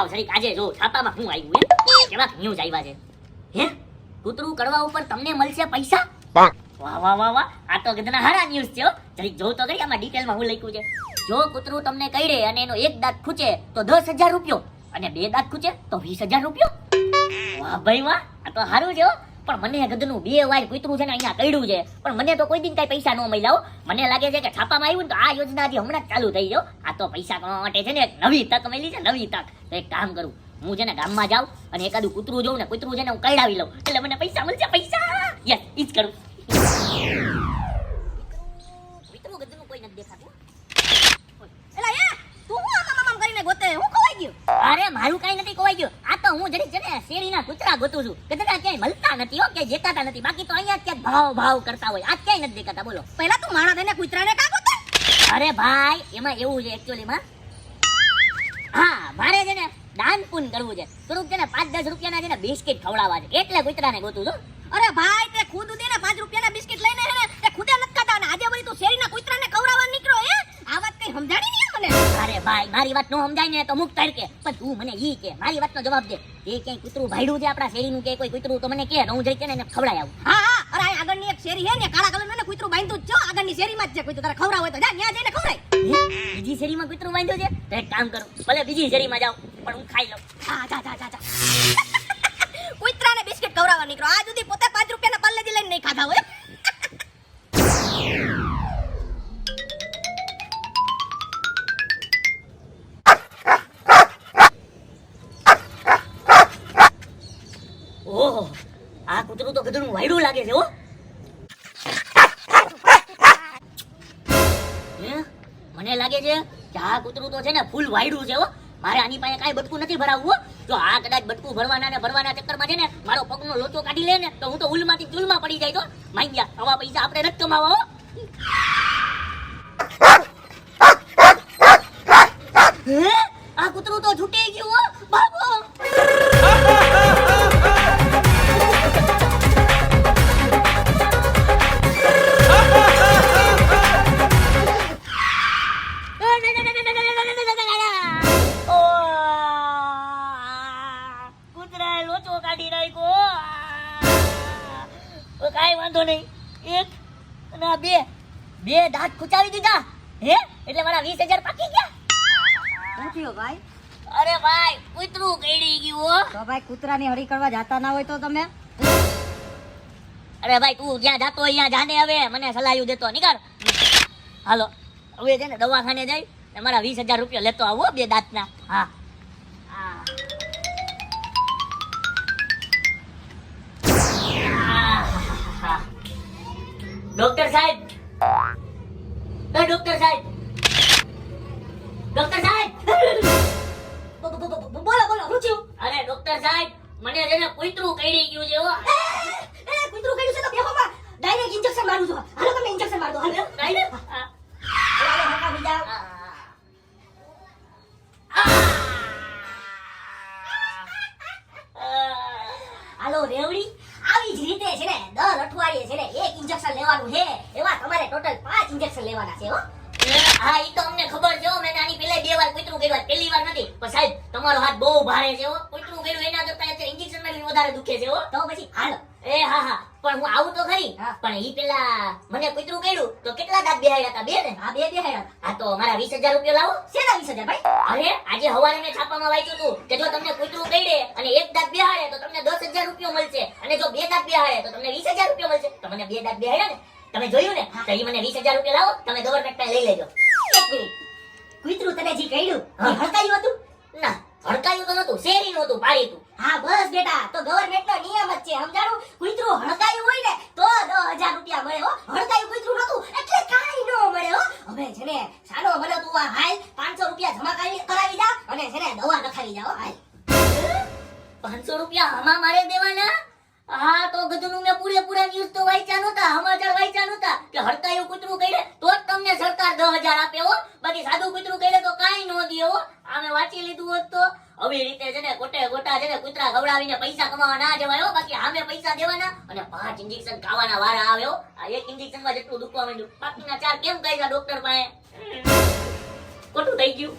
લાવ જરીક આજે જો છાપામાં હું? આવ્યું હે કેવા ન્યૂઝ આવ્યા છે હે કૂતરું કરવા ઉપર તમને મળશે પૈસા? વાહ વાહ વાહ વાહ. આ તો ગધના હારા ન્યૂઝ છે જરીક જોઉં તો કરી આમાં ડિટેલમાં હું લખ્યું છે. જો કૂતરું તમને કઈડે અને એનો એક દાંત ખૂચે તો દસ હજાર રૂપિયો અને બે દાંત ખૂચે તો વીસ હજાર રૂપિયો. વાહ ભાઈ વાહ. આ તો સારું છે હો. પણ મને ગધનું બે વાર કૂતરું છે ને અહીંયા કઈડું છે. પણ મને તો કોઈ દિન કઈ પૈસા ન મળ્યા મને લાગે છે કે છાપામાં આવ્યું ને તો આ યોજના હજી હમણાં ચાલુ થઈ ગયો આ તો પૈસા કમાવા માટે છે ને એક નવી તક મળી છે, નવી તક. તો એક કામ કરું, હું છે ને ગામમાં જાઉં અને એકાદું કૂતરું જોઉં ને કૂતરું છે ને હું કઈડાવી લઉં. એટલે મને પૈસા મળશે, પૈસા! યસ, ઈ જ કરું. કૂતરું ગધનું કોઈ નથી દેખાતું. આમ આમ કરીને ગોતે? હું ખવાઈ ગયો? અરે, મારું કઈ નથી કોવાઈ ગયું. તો હું જરીક છે ને શેરીના કૂતરા ગોતું છું. કે તને ક્યાંય મળતા નથી હો ક્યાંય દેખાતા નથી. બાકી તો અહીંયા ક્યાંક ભાવ ભાવ કરતા હોય. આ ક્યાંય નથી દેખાતા બોલો. પહેલા તું માણા થઈને કૂતરાને કા ગોતે અરે ભાઈ એમાં એવું છે એકચ્યુઅલી માં. હા મારે છે ને દાન પૂન કરવું છે. થોડુંક છે ને પાંચ દસ રૂપિયાના છે ને બિસ્કિટ ખવડાવવા છે. એટલે કૂતરાને ગોતું છું. અરે ભાઈ તે ખુદ દે ભાઈ મારી વાત નો સમજાય ને તો મુક તડકે. પણ તું મને ઈ કે મારી વાતનો જવાબ દે. એ ક્યાંય કૂતરું ભાડ્યું છે આપણા શેરીનું કે કોઈ કૂતરું તો મને કે હું જઈ કે ને ખવડાય આવું. હા હા અરે આ આગળની એક શેરી હે ને કાળા કલર ને કૂતરું બાંધ્યું જ છે. આગળની શેરીમાં જ છે કૂતરું તારે ખવડાવ હોય તો જા ત્યાં જઈને ખવડાય. બીજી બીજી શેરીમાં કૂતરું બાંધ્યું છે? તો એક કામ કરું ભલે બીજી શેરીમાં જાઉં પણ હું ખાઈ લઉં. હા જા જા જા જા. ઓહો, આ કૂતરું તો કીધું વાયડું લાગે છે હો? મને લાગે છે કે આ કૂતરું તો છે ને ફૂલ વાયડું છે હો મારે આની પાસે કાંઈ બટકું નથી ભરાવવું. જો આ કદાચ બટકું ભરવાના ને ભરવાના ચક્કરમાં છે ને મારો પગનો લોચો કાઢી લે ને તો હું તો ઉલમાંથી ચૂલમાં પડી જાય તો માંગ્યા, આવા પૈસા આપણે નથી કમાવા હે? વાંધો નહીં. એક અને આ બે. બે દાંત ખૂચાવી દીધા. હે? એટલે મારા વીસ હજાર પાકી ગયા. શું થયું ભાઈ? અરે ભાઈ કૂતરું કઈડી ગયું હો. તો ભાઈ કૂતરાની હરી કરવા જાતા ના હોય તો તમે? અરે ભાઈ તું જ્યાં જાતો હોય ત્યાં જાને હવે. મને સલાહ દેતો. નીકળ. હાલો. હવે છે ને દવાખાને જઈ ને મારા વીસ હજાર રૂપિયા લેતો આવો બે દાંતના. હા. ડોક્ટર સાહેબ. એ ડોક્ટર સાહેબ. ડોક્ટર સાહેબ. બોલો બોલો શું થયું અરે ડોક્ટર સાહેબ મને છે ને કૂતરું કઈડી ગયું છે હો. એ કુતરું કર્યું છે તો બેહોમાં ડાયરેક્ટ ઇન્જેક્શન મારું છું. હાલો તમે ઇન્જેક્શન માર દો. હાલો ડાયરેક્ટ બીજા. હાલો રેવડી આવી જ રીતે છે ને દર અઠવાડિયે છે ને એક ઇન્જેક્શન લેવાનું છે એવા તમારે ટોટલ પાંચ ઇન્જેક્શન લેવાના છે હો. હા ઈ તો અમને ખબર છે મેં આની પહેલા બે વાર કૂતરું કર્યું પહેલી વાર નથી. પણ સાહેબ તમારો હાથ બહુ ભારે છે હો. કૂતરું કર્યું એના કરતા અત્યારે ઇન્જેક્શનમાં વધારે દુખે છે હો. તો પછી હાલો. એ હા હા. પણ હું આવું તો ખરી. પણ ઈ પેલા મને કૂતરું કર્યું તો કેટલા દાંત બેહાડ્યા હતા બે ને? આ બે બે હેડા હા તો મારા વીસ હજાર રૂપિયા લાવો. શેના વીસ હજાર ભાઈ? અરે આજે હવારે મેં છાપામાં વાંચ્યું હતું કે જો તમને કૂતરું કઈડે અને એક દાંત બેહાડે તો તમને દસ હજાર રૂપિયો મળશે. અને જો બે દાંત બેહાડે તો તમને વીસ હજાર રૂપિયા મળશે. તો મને બે દાંત બેહાડ્યા ને? તમે જોયું ને? તો એ મને વીસ હજાર રૂપિયા લાવો તમે ગવર્મેન્ટ પાસે લઈ લેજો. એક મિનિટ. કુતરું તને જે કહ્યું એ હડકાયું હતું? ના હડકાયું તો નતું શેરીનું પાડી તું હા બસ બેટા તો ગવર્મેન્ટ નો નિયમ જ છે સમજાણું? કુતરું હડકાયું હોય ને તો દસ હજાર રૂપિયા મળે હો. હડકાયું કુતરું નતું એટલે કાંઈ ન મળે હો. હવે છે ને સાનો મને તું આ હાલ પાંચસો રૂપિયા જમા કરાવી કરાવી જા અને છે ને દવા લખાવી જાઓ હો હાલ. પાંચસો રૂપિયા હમા મારે દેવાના? હા, તો ગધનું મેં પૂરેપૂરા ન્યૂઝ તો વાંચ્યા નહોતા સમાચાર વાંચ્યા નહોતા કે હડકાયું કૂતરું કઈડે તો જ તમને સરકાર દસ હજાર આપે હો. બાકી સાદું કૂતરું કઈડે તો કાંઈ ન દે હો. આમે વાંચી લીધું હોત તો. આવી રીતે છે ને ગોટે ગોટા છે ને કૂતરા ખવડાવીને પૈસા કમાવા ના જવાય હો. બાકી આમે પૈસા દેવાના અને પાંચ ઇન્જેક્શન ખાવાના વારા આવે હો. આ એક ઇન્જેક્શનમાં જેટલું દુખવા માંડ્યું. બાકીના ચાર કેમ કાઢ્યા ડોક્ટર પાસે? ખોટું થઈ ગયું.